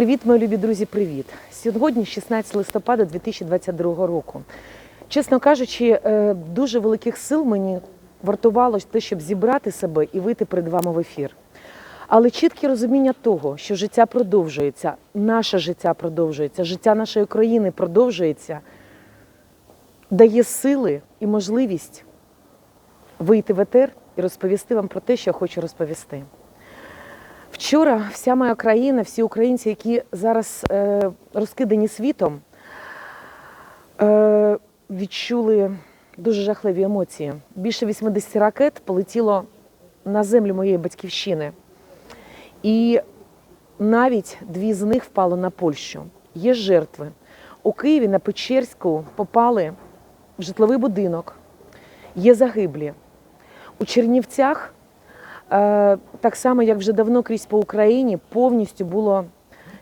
Привіт, мої любі друзі, привіт! Сьогодні 16 листопада 2022 року. Чесно кажучи, е, дуже великих сил мені вартувало те, щоб зібрати себе і вийти перед вами в ефір. Але чітке розуміння того, що життя продовжується, наше життя продовжується, життя нашої країни продовжується, дає сили і можливість вийти в етер і розповісти вам про те, що я хочу розповісти. Вчора вся моя країна, всі українці, які зараз е, розкидані світом, е, відчули дуже жахливі емоції. Більше 80 ракет полетіло на землю моєї батьківщини. І навіть дві з них впали на Польщу. Є жертви. У Києві на Печерську попали в житловий будинок, є загиблі. У Чернівцях, так само як вже давно крізь по Україні, повністю було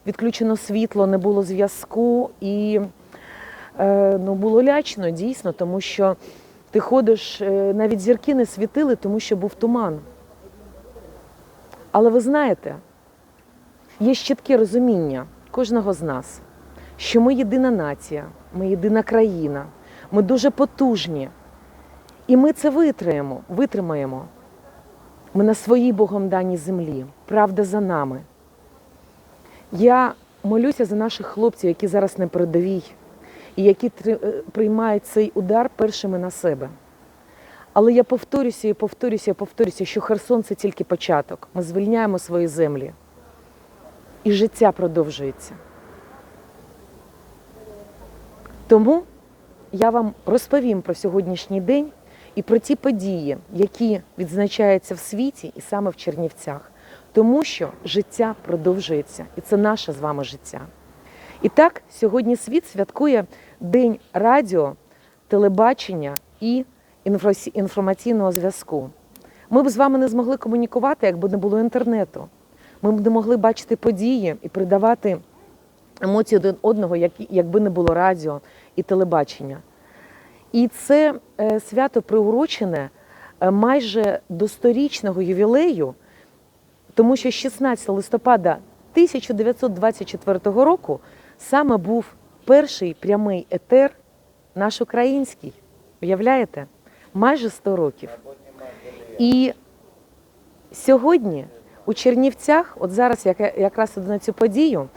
відключено світло, не було зв'язку і е, ну, було лячно дійсно, тому що ти ходиш, е, навіть зірки не світили, тому що був туман. Але ви знаєте, є чітке розуміння кожного з нас, що ми єдина нація, ми єдина країна, ми дуже потужні. І ми це витримаємо. Ми на своїй Богом даній землі. Правда за нами. Я молюся за наших хлопців, які зараз на передовій, і які е, приймають цей удар першими на себе. Але я повторюся і повторюся і повторюся, що Херсон це тільки початок. Ми звільняємо свої землі. І життя продовжується. Тому я вам розповім про сьогоднішній день і про ті події, які відзначаються в світі і саме в Чернівцях. Тому що життя продовжується, і це наше з вами життя. І так, сьогодні світ святкує День радіо, телебачення і інформаційного зв'язку. Ми б з вами не змогли комунікувати, якби не було інтернету. Ми б не могли бачити події і передавати емоції один одного, якби не було радіо і телебачення. І це е, свято приурочене е, майже до сторічного ювілею, тому що 16 листопада 1924 року саме був перший прямий етер наш український. Уявляєте? Майже 100 років. І сьогодні у Чернівцях, от зараз як- якраз на цю подію,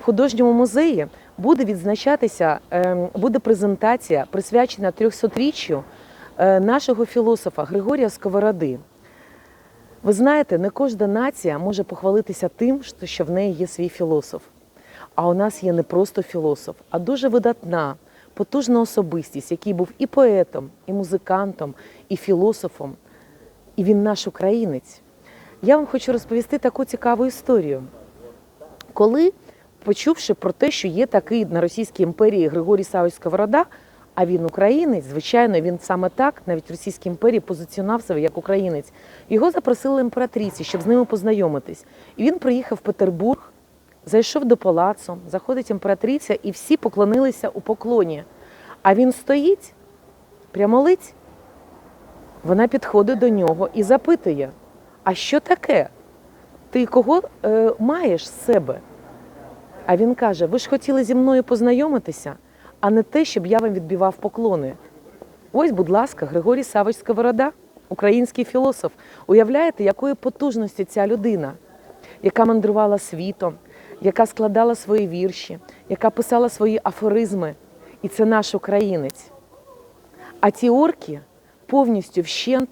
в художньому музеї буде відзначатися, ем, буде презентація, присвячена 300-річчю е, нашого філософа Григорія Сковороди. Ви знаєте, не кожна нація може похвалитися тим, що- що в неї є свій філософ. А у нас є не просто філософ, а дуже видатна, потужна особистість, який був і поетом, і музикантом, і філософом. І він наш українець. Я вам хочу розповісти таку цікаву історію. Коли, почувши про те, що є такий на Російській імперії Григорій Савич Сковорода, а він українець, звичайно, він саме так навіть в Російській імперії позиціонував себе як українець. Його запросили імператриці, щоб з ними познайомитись. І він приїхав в Петербург, зайшов до палацу, заходить імператриця, і всі поклонилися у поклоні. А він стоїть, прямолиць. Вона підходить до нього і запитує: а що таке? Ти кого е, маєш з себе? А він каже: ви ж хотіли зі мною познайомитися, а не те, щоб я вам відбивав поклони. Ось, будь ласка, Григорій Савич Сковорода, український філософ. Уявляєте, якої потужності ця людина, яка мандрувала світом, яка складала свої вірші, яка писала свої афоризми. І це наш українець. А ті орки повністю вщент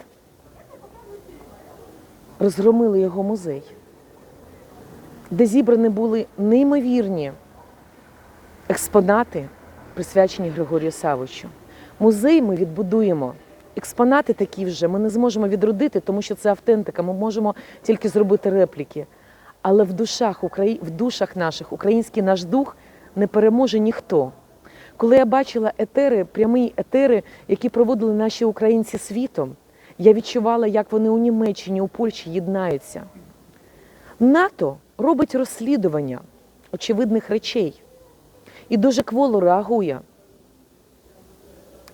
розгромили його музей, де зібрані були неймовірні експонати, присвячені Григорію Савичу. Музей ми відбудуємо. Експонати такі вже ми не зможемо відродити, тому що це автентика. Ми можемо тільки зробити репліки. Але в душах, в душах наших український наш дух не переможе ніхто. Коли я бачила етери, прямі етери, які проводили наші українці світом, я відчувала, як вони у Німеччині, у Польщі єднаються. НАТО робить розслідування очевидних речей і дуже кволо реагує.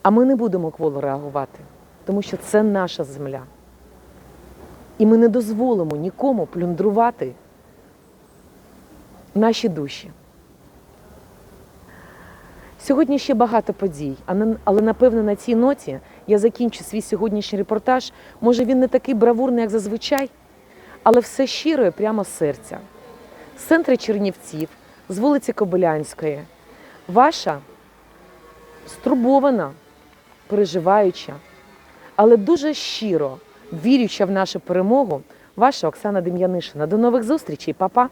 А ми не будемо кволо реагувати, тому що це наша земля. І ми не дозволимо нікому плюндрувати наші душі. Сьогодні ще багато подій, але напевно на цій ноті я закінчу свій сьогоднішній репортаж. Може він не такий бравурний, як зазвичай, але все щиро і прямо з серця. З центру Чернівців, з вулиці Кобилянської, ваша стурбована, переживаюча, але дуже щиро вірюча в нашу перемогу, ваша Оксана Дем'янишина. До нових зустрічей, па-па!